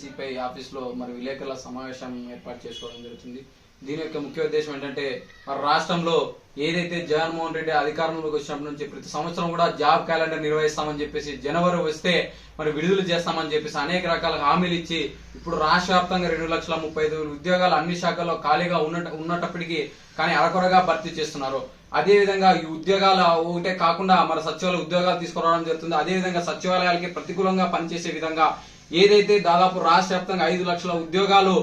CPI ఆఫీస్లో మరి విలేకరుల సమావేశం ఏర్పాటు చేసుకోవడం జరుగుతుంది. దీని యొక్క ముఖ్య ఉద్దేశం ఏంటంటే మరి రాష్ట్రంలో ఏదైతే జగన్మోహన్ రెడ్డి అధికారంలోకి వచ్చినప్పటి నుంచి ప్రతి సంవత్సరం కూడా జాబ్ క్యాలెండర్ నిర్వహిస్తామని చెప్పేసి జనవరి వస్తే మరి విడుదల చేస్తామని చెప్పేసి అనేక రకాల హామీలు ఇచ్చి ఇప్పుడు రాష్ట్ర వ్యాప్తంగా రెండు లక్షల ముప్పై ఐదు వేల ఉద్యోగాలు అన్ని శాఖల్లో ఖాళీగా ఉన్న ఉన్నప్పటికీ కానీ అరకొరగా భర్తీ చేస్తున్నారు. అదేవిధంగా ఈ ఉద్యోగాలు ఒకటే కాకుండా మరి సచివాలయ ఉద్యోగాలు తీసుకురావడం జరుగుతుంది. అదే విధంగా సచివాలయాలకి ప్రతికూలంగా పనిచేసే విధంగా ఏదైతే దాదాపు రాష్ట్ర వ్యాప్తంగా ఐదు లక్షల ఉద్యోగాలు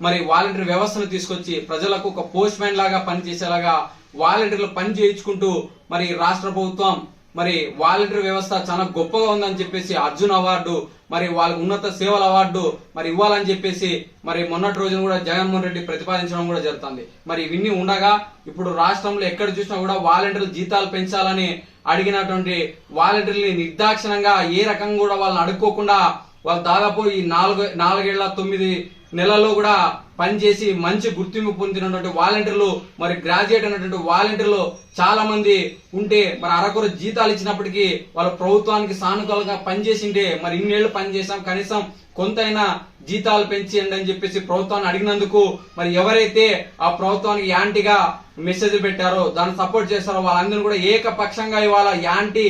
మరి వాలంటీర్ వ్యవస్థను తీసుకొచ్చి ప్రజలకు ఒక పోస్ట్ మ్యాన్ లాగా పనిచేసేలాగా వాలంటీర్లు పని చేయించుకుంటూ మరి రాష్ట్ర ప్రభుత్వం మరి వాలంటీర్ వ్యవస్థ చాలా గొప్పగా ఉందని చెప్పేసి అర్జున్ అవార్డు మరి వాళ్ళకి ఉన్నత సేవల అవార్డు మరి ఇవ్వాలని చెప్పేసి మరి మొన్నటి రోజున కూడా జగన్మోహన్ రెడ్డి ప్రతిపాదించడం కూడా జరుగుతుంది. మరి ఇవన్నీ ఉండగా ఇప్పుడు రాష్ట్రంలో ఎక్కడ చూసినా కూడా వాలంటీర్లు జీతాలు పెంచాలని అడిగినటువంటి వాలంటీర్ని నిర్దాక్షిణంగా ఏ రకంగా కూడా వాళ్ళని అడుక్కోకుండా వాళ్ళు దాదాపు ఈ నాలుగు నాలుగేళ్ళ తొమ్మిది నెలల్లో కూడా పనిచేసి మంచి గుర్తింపు పొందినటువంటి వాలంటీర్లు మరి గ్రాడ్యుయేట్ అయినటువంటి వాలంటీర్లు చాలా మంది ఉంటే మరి అరకొర జీతాలు ఇచ్చినప్పటికీ వాళ్ళ ప్రభుత్వానికి సానుకూలంగా పనిచేసింటే మరి ఇన్నేళ్ళు పనిచేసాం కనీసం కొంతైనా జీతాలు పెంచేయండి అని చెప్పేసి ప్రభుత్వాన్ని అడిగినందుకు మరి ఎవరైతే ఆ ప్రభుత్వానికి యాంటీగా మెసేజ్ పెట్టారో దాన్ని సపోర్ట్ చేస్తారో వాళ్ళందరూ కూడా ఏకపక్షంగా ఇవాళ యాంటీ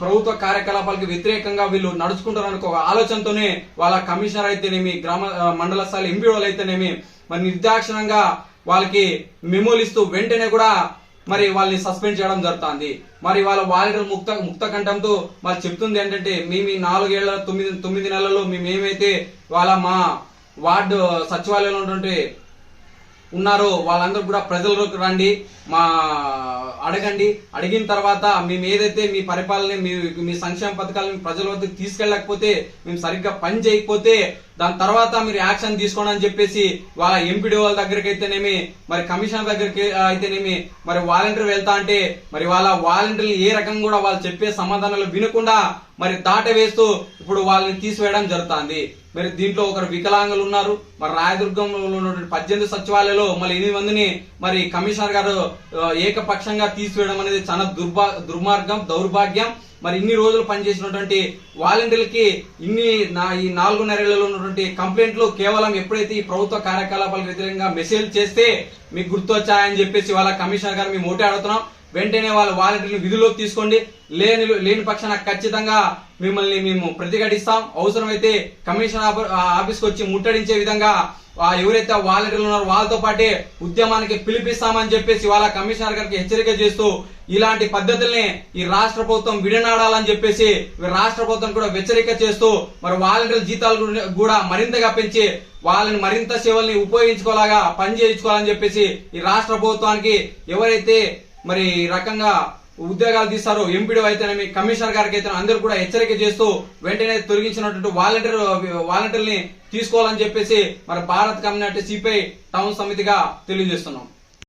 ప్రభుత్వ కార్యకలాపాలకు వ్యతిరేకంగా వీళ్ళు నడుచుకుంటారని ఒక ఆలోచనతోనే వాళ్ళ కమిషనర్ అయితేనేమి గ్రామ మండల స్థాయి ఎంపీడోలు అయితేనేమి మరి నిర్దాక్షిణంగా వాళ్ళకి మెమోలు ఇస్తూ వెంటనే కూడా మరి వాళ్ళని సస్పెండ్ చేయడం జరుగుతుంది. మరి వాళ్ళ వాలంటీర్ ముక్త ముక్త కంఠంతో వాళ్ళు చెప్తుంది ఏంటంటే మేము ఈ నాలుగేళ్ళ తొమ్మిది తొమ్మిది నెలల్లో మేము ఏమైతే వాళ్ళ మా వార్డు సచివాలయంలో ఉన్నటువంటి ఉన్నారో వాళ్ళందరూ కూడా ప్రజలకు రండి మా అడగండి. అడిగిన తర్వాత మేము ఏదైతే మీ పరిపాలన మీ మీ సంక్షేమ పథకాలను ప్రజల వద్దకు తీసుకెళ్ళకపోతే మేము సరిగ్గా పని చేయకపోతే దాని తర్వాత మీరు యాక్షన్ తీసుకోండి అని చెప్పేసి వాళ్ళ ఎంపీడీ వాళ్ళ దగ్గరికి అయితేనేమి మరి కమిషనర్ దగ్గరికి అయితేనేమి మరి వాలంటీర్ వెళ్తా అంటే మరి వాళ్ళ వాలంటీర్లు ఏ రకంగా కూడా వాళ్ళు చెప్పే సమాధానాలు వినకుండా మరి దాట వేస్తూ ఇప్పుడు వాళ్ళని తీసివేయడం జరుగుతుంది. మరి దీంట్లో ఒకరు వికలాంగులు ఉన్నారు మరి రాయదుర్గంలో ఉన్నటువంటి పద్దెనిమిది సచివాలయంలో మళ్ళీ ఎనిమిది మందిని మరి కమిషనర్ గారు ఏకపక్షంగా తీసివేయడం అనేది చాలా దుర్భా దుర్మార్గం దౌర్భాగ్యం. మరి ఇన్ని రోజులు పనిచేసినటువంటి వాలంటీర్లకి ఇన్ని నా ఈ నాలుగున్నరేళ్ళలో ఉన్నటువంటి కంప్లైంట్లు కేవలం ఎప్పుడైతే ఈ ప్రభుత్వ కార్యకలాపాలకు వ్యతిరేకంగా మెసేజ్ చేస్తే మీకు గుర్తొచ్చాయని చెప్పేసి వాళ్ళ కమిషనర్ గారు మేము ఓటే అడుగుతున్నాం. వెంటనే వాళ్ళ వాలంటీర్లు విధుల్లోకి తీసుకోండి. లేని లేని పక్షాన ఖచ్చితంగా మిమ్మల్ని మేము ప్రతిఘటిస్తాం. అవసరమైతే కమిషన్ ఆఫీస్కి వచ్చి ముట్టడించే విధంగా ఎవరైతే వాలంటీర్లు ఉన్నారో వాళ్ళతో పాటే ఉద్యమానికి పిలిపిస్తామని చెప్పేసి వాళ్ళ కమిషనర్ గారికి హెచ్చరిక చేస్తూ ఇలాంటి పద్ధతుల్ని ఈ రాష్ట్ర ప్రభుత్వం విడనాడాలని చెప్పేసి రాష్ట్ర ప్రభుత్వం కూడా హెచ్చరిక చేస్తూ మరి వాలంటీర్ల జీతాలు కూడా- కూడా మరింతగా పెంచి వాళ్ళని మరింత సేవల్ని ఉపయోగించుకోలాగా పని చేయించుకోవాలని చెప్పేసి ఈ రాష్ట్ర ప్రభుత్వానికి ఎవరైతే మరి రకంగా ఉద్యోగాలు తీస్తారు ఎంపీడీ అయితేనేమి కమిషనర్ గారికి అయితే అందరూ కూడా హెచ్చరిక చేస్తూ వెంటనే తొలగించినటువంటి వాలంటీర్ వాలంటీర్ని తీసుకోవాలని చెప్పేసి మరి భారత్ కమ్యూనిటీ సిపిఐ టౌన్ సమితిగా తెలియజేస్తున్నాం.